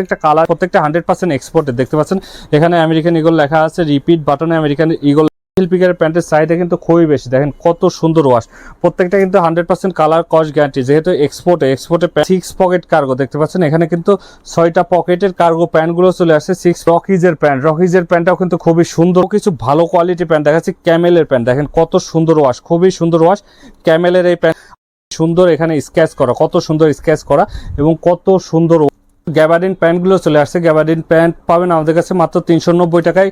প্রত্যেকটা কালার প্রত্যেকটা hundred percent exported দেখতে পাচ্ছেন? এখানে আমেরিকান ইগল লেখা আছে রিপিট বাটনে আমেরিকান ইগল শিল্পিকারের প্যান্টের সাইডে কিন্তু খুবই বেশি। দেখেন কত সুন্দর ওয়াশ প্রত্যেকটা কিন্তু হান্ড্রেড পার্সেন্ট কালার কস গ্যারান্টি যেহেতু এক্সপোর্টে এক্সপোর্টে সিক্স পকেট কার্গো দেখতে পাচ্ছেন? এখানে কিন্তু ছয়টা পকেটের কার্গো প্যান্টগুলো চলে আসছে সিক্স রকিজের প্যান্ট রকিজের প্যান্টটাও কিন্তু খুবই সুন্দর। কিছু ভালো কোয়ালিটি প্যান্ট দেখা দেখাচ্ছে ক্যামেলের প্যান্ট দেখেন কত সুন্দর ওয়াশ খুবই সুন্দর ওয়াশ ক্যামেলের এই প্যান্ট সুন্দর এখানে স্কেচ করা, কত সুন্দর স্কেচ করা এবং কত সুন্দর গ্যাবার্ডিন প্যান্টগুলো চলে আসছে। গ্যাবার্ডিন প্যান্ট পাবেন আমাদের কাছে মাত্র তিনশো নব্বই টাকায়।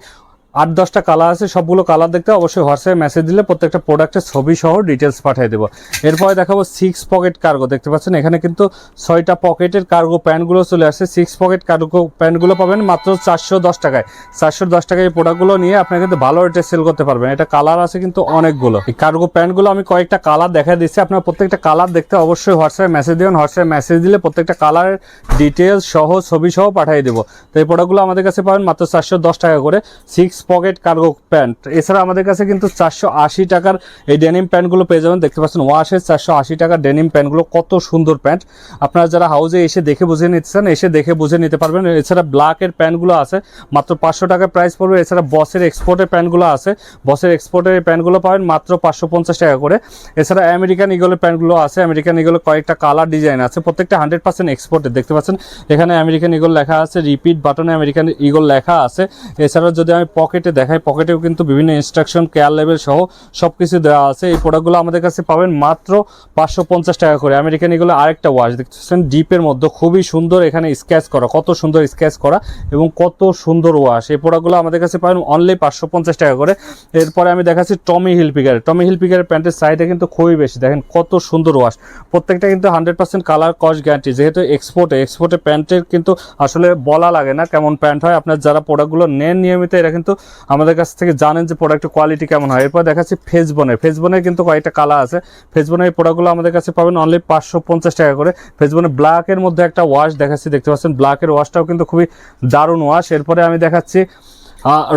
আট, দশটা কালার আছে, সবগুলো কালার দেখতে অবশ্যই হোয়াটসঅ্যাপে মেসেজ দিলে প্রত্যেকটা প্রোডাক্টের ছবি সহ ডিটেলস পাঠিয়ে দেবো। এরপরে দেখাবো সিক্স পকেট কার্গো দেখতে পাচ্ছেন? এখানে কিন্তু ছয়টা পকেটের কার্গো প্যান্টগুলো চলে আসছে। সিক্স পকেট কার্গো প্যান্টগুলো পাবেন মাত্র চারশো দশ টাকায়। চারশো দশ টাকায় এই প্রোডাক্টগুলো নিয়ে আপনি কিন্তু ভালো রেটে সেল করতে পারবেন। এটা কালার আছে কিন্তু অনেকগুলো। এই কার্গো প্যান্টগুলো আমি কয়েকটা কালার দেখা দিচ্ছি। আপনার প্রত্যেকটা কালার দেখতে অবশ্যই হোয়াটসঅ্যাপে মেসেজ দিবেন। হোয়াটসঅ্যাপে মেসেজ দিলে প্রত্যেকটা কালারের ডিটেলস সহ ছবি সহ পাঠিয়ে দেবো। তো এই প্রোডাক্টগুলো আমাদের কাছে পাবেন মাত্র চারশো দশ টাকা করে। সিক্স পকেট কার্গো প্যান্ট এছাড়া আমাদের কাছে কিন্তু চারশো আশি টাকার এই ডেনিম প্যান্টগুলো পেয়ে যাবেন। দেখতে পাচ্ছেন ওয়াশের চারশো আশি টাকার ডেনিম প্যান্টগুলো কত সুন্দর প্যান্ট আপনারা যারা হাউজে এসে দেখে বুঝে নিচ্ছেন এসে দেখে বুঝে নিতে পারবেন। এছাড়া ব্ল্যাকের প্যান্টগুলো আছে, মাত্র পাঁচশো টাকা প্রাইস পড়বে। এছাড়া বসের এক্সপোর্টের প্যান্টগুলো আছে। বসের এক্সপোর্টের প্যান্টগুলো পাবেন মাত্র পাঁচশো পঞ্চাশ টাকা করে। এছাড়া আমেরিকান ইগলের প্যান্টগুলো আছে। আমেরিকান ইগলের কয়েকটা কালার ডিজাইন আছে, প্রত্যেকটা হান্ড্রেড পার্সেন্ট এক্সপোর্টের দেখতে পাচ্ছেন, এখানে আমেরিকান ইগল লেখা আছে রিপিট বাটনে আমেরিকান ইগল লেখা আছে। এছাড়া যদি আমি পকেটে দেখাই পকেটেও কিন্তু বিভিন্ন ইনস্ট্রাকশন কেয়ার লেভেল সহ সব কিছু দেওয়া আছে। এই প্রোডাক্টগুলো আমাদের কাছে পাবেন মাত্র পাঁচশো পঞ্চাশ টাকা করে। আমেরিকান এগুলো আরেকটা ওয়াশ দেখতেছেন ডিপের মধ্যে খুবই সুন্দর এখানে স্কেচ করা, কত সুন্দর স্কেচ করা এবং কত সুন্দর ওয়াশ এই প্রোডাক্টগুলো আমাদের কাছে পাবেন অনলি পাঁচশো পঞ্চাশ টাকা করে। এরপরে আমি দেখাচ্ছি টমি হিল হিলপিকারের টমি হিলপিকারের প্যান্টের সাইডে কিন্তু খুবই বেশি। দেখেন কত সুন্দর ওয়াশ প্রত্যেকটা কিন্তু hundred percent colour cost guarantee যেহেতু এক্সপোর্টে এক্সপোর্টে প্যান্টের কিন্তু আসলে বলা লাগে না কেমন প্যান্ট হয়। আপনার যারা প্রোডাক্টগুলো নেন নিয়মিত, এরা কিন্তু আমাদের কাছ থেকে জানেন যে প্রোডাক্টের কোয়ালিটি কেমন হয়। এরপর দেখাচ্ছি ফেসবনের ফেসবনের কিন্তু কয়েকটা কালার আছে। ফেসবনের এই প্রোডাক্টগুলো আমাদের কাছে পাবেন অনলি পাঁচশো পঞ্চাশ টাকা করে। ফেসবনের ব্ল্যাকের মধ্যে একটা ওয়াশ দেখাচ্ছি, দেখতে পাচ্ছেন? ব্ল্যাকের ওয়াশটাও কিন্তু খুবই দারুণ ওয়াশ এরপরে আমি দেখাচ্ছি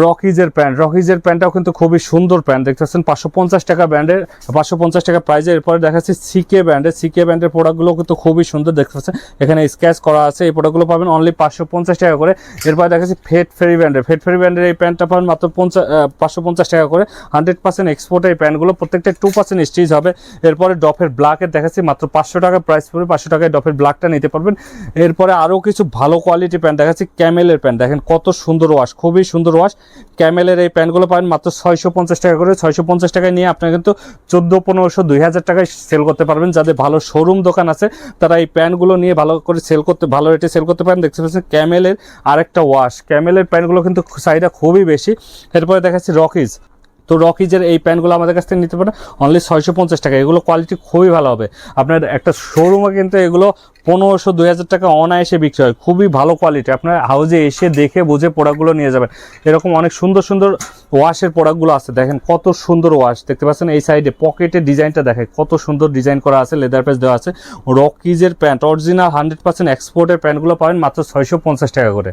রকিজের প্যান্ট। রকিজের প্যান্টটাও কিন্তু খুবই সুন্দর প্যান্ট। দেখতে পাচ্ছেন পাঁচশো পঞ্চাশ টাকা ব্র্যান্ডের, পাঁচশো পঞ্চাশ টাকা প্রাইজে এরপরে দেখাচ্ছি সিকে ব্র্যান্ডের। সিকে ব্র্যান্ডের প্রোডাক্টগুলো কিন্তু খুবই সুন্দর দেখতে পাচ্ছেন এখানে স্ক্যাচ করা আছে। এই প্রোডাক্টগুলো পাবেন অনলি পাঁচশো পঞ্চাশ টাকা করে। এরপরে দেখাচ্ছি ফেট ফেরি ব্র্যান্ডের। ফেট ফেরি ব্র্যান্ডের এই প্যান্টটা পাবেন মাত্র পঞ্চাশ পাঁচশো পঞ্চাশ টাকা করে। হান্ড্রেড পার্সেন্ট এক্সপোর্ট এই প্যান্টগুলো। প্রত্যেকটা টু পার্সেন্ট স্টিচ হবে। এরপরে ডফের ব্ল্যাকের দেখাচ্ছি মাত্র পাঁচশো টাকা প্রাইস পড়বে। পাঁচশো টাকায় ডফের ব্ল্যাকটা নিতে পারবেন। এরপরে আরও কিছু ভালো কোয়ালিটি প্যান্ট দেখাচ্ছি। ক্যামেলের প্যান্ট। দেখেন কত সুন্দর ওয়াশ খুবই সুন্দর ওয়াশ ক্যামেলের এই প্যান্টগুলো পাবেন মাত্র ছয়শো পঞ্চাশ টাকা করে। ছয়শো পঞ্চাশ টাকায় নিয়ে আপনারা কিন্তু চোদ্দ, পনেরোশো, দুই হাজার টাকায় সেল করতে পারবেন। যাদের ভালো শোরুম দোকান আছে, তারা এই প্যান্টগুলো নিয়ে ভালো করে সেল করতে, ভালো রেটে সেল করতে পারেন। দেখতে পাচ্ছেন ক্যামেলের আরেকটা ওয়াশ ক্যামেলের প্যান্টগুলো কিন্তু চাহিদা খুবই বেশি। এরপরে দেখাচ্ছি রকিজ তো রকিজের এই প্যান্টগুলো আমাদের কাছ থেকে নিতে পারেন। অনলি ছয়শো পঞ্চাশ টাকা। এগুলো কোয়ালিটি খুবই ভালো হবে। আপনার একটা শোরুমে কিন্তু এগুলো পনেরোশো, দুই হাজার টাকা অনায়াসে বিক্রি হয়। খুবই ভালো কোয়ালিটি আপনার হাউজে এসে দেখে বুঝে প্রোডাক্টগুলো নিয়ে যাবেন। এরকম অনেক সুন্দর সুন্দর ওয়াশের প্রোডাক্টগুলো আছে। দেখেন কত সুন্দর ওয়াশ দেখতে পাচ্ছেন এই সাইডে পকেটের ডিজাইনটা দেখে কত সুন্দর ডিজাইন করা আছে লেদার পেজ দেওয়া আছে। রকিজের প্যান্ট অরিজিনাল হান্ড্রেড পার্সেন্ট এক্সপোর্টের প্যান্টগুলো পাবেন মাত্র ছয়শো পঞ্চাশ টাকা করে।